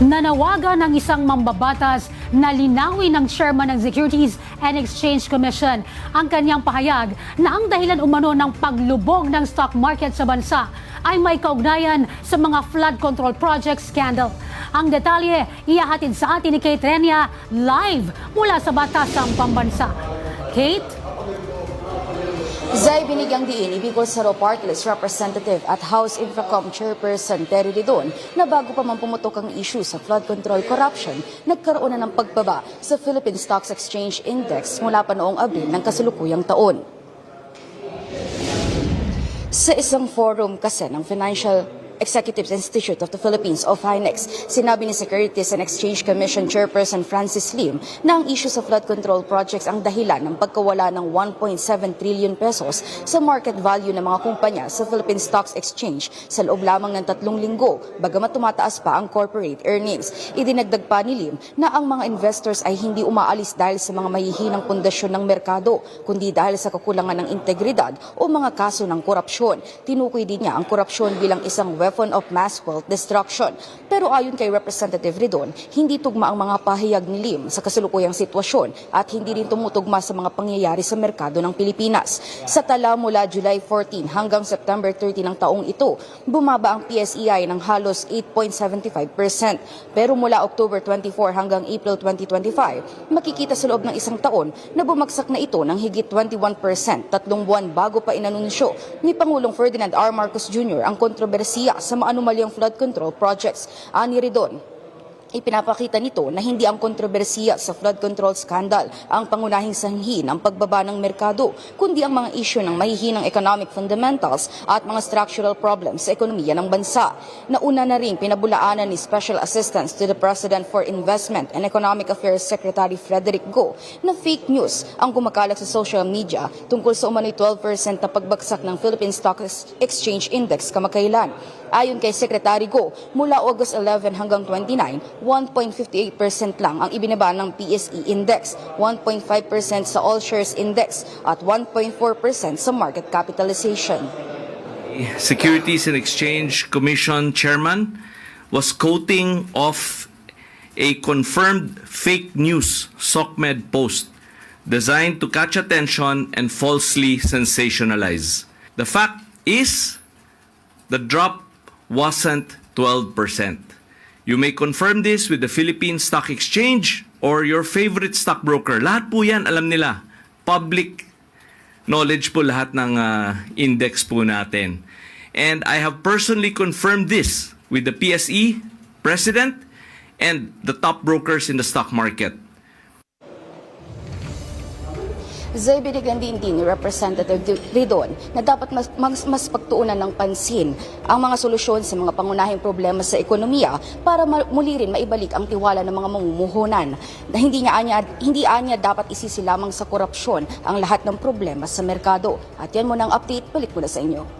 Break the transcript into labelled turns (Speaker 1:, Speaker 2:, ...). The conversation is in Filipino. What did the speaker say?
Speaker 1: Nanawagan ng isang mambabatas na linawin ng chairman ng Securities and Exchange Commission ang kanyang pahayag na ang dahilan umano ng paglubog ng stock market sa bansa ay may kaugnayan sa mga flood control project scandal. Ang detalye iyahatid sa atin ni Kate Renia live mula sa Batasang Pambansa. Kate?
Speaker 2: Zay binigyang diin Saro Party List Representative at House Infracom Chairperson Terry Didon na bago pa man pumutok ang issue sa flood control corruption, nagkaroon na ng pagbaba sa Philippine Stocks Exchange Index mula pa noong Abril ng kasalukuyang taon. Sa isang forum kasi ng Financial Executives Institute of the Philippines o FINEX, sinabi ni Securities and Exchange Commission Chairperson Francis Lim na ang issue sa flood control projects ang dahilan ng pagkawala ng 1.7 trillion pesos sa market value ng mga kumpanya sa Philippine Stocks Exchange sa loob lamang ng tatlong linggo, bagamat tumataas pa ang corporate earnings. Idinagdag pa ni Lim na ang mga investors ay hindi umaalis dahil sa mga mahihinang pundasyon ng merkado, kundi dahil sa kakulangan ng integridad o mga kaso ng korupsyon. Tinukoy din niya ang korupsyon bilang isang weapon of mass wealth destruction. Pero ayon kay Representative Ridon, hindi tugma ang mga pahayag ni Lim sa kasalukuyang sitwasyon at hindi rin tumutugma sa mga pangyayari sa merkado ng Pilipinas. Sa tala mula July 14 hanggang September 30 ng taong ito, bumaba ang PSEI ng halos 8.75%. Pero mula October 24 hanggang April 2025, makikita sa loob ng isang taon na bumagsak na ito ng higit 21%, tatlong buwan bago pa inanunsyo ni Pangulong Ferdinand R. Marcos Jr. ang kontrobersiya sa maanumalyang flood control projects. Ani Ridon, Ipinapakita nito na hindi ang kontrobersiya sa flood control scandal ang pangunahing sanhi ng pagbaba ng merkado, kundi ang mga isyu ng mahihinang economic fundamentals at mga structural problems sa ekonomiya ng bansa. Nauna na rin pinabulaanan ni Special Assistant to the President for Investment and Economic Affairs Secretary Frederick Go na fake news ang kumakalat sa social media tungkol sa umano'y 12% na pagbagsak ng Philippine Stock Exchange Index kamakailan. Ayon kay Secretary Go, mula August 11 hanggang 29, 1.58% lang ang ibinaba ng PSE Index, 1.5% sa All Shares Index at 1.4% sa market capitalization.
Speaker 3: Securities and Exchange Commission chairman was quoting off a confirmed fake news SOCMED post designed to catch attention and falsely sensationalize. The fact is, the drop wasn't 12%. You may confirm this with the Philippine Stock Exchange or your favorite stockbroker. Lahat po yan, alam nila. Public knowledge po lahat ng ah, index po natin. And I have personally confirmed this with the PSE president and the top brokers in the stock market.
Speaker 2: Zay binigyan din ni Representative Ridon na dapat mas, mas, mas pagtuunan ng pansin ang mga solusyon sa mga pangunahing problema sa ekonomiya para muli rin maibalik ang tiwala ng mga mamumuhunan. Na hindi niya anya, hindi anya dapat isisi lamang sa korupsyon ang lahat ng problema sa merkado. At yan mo ng update, balik ko na sa inyo.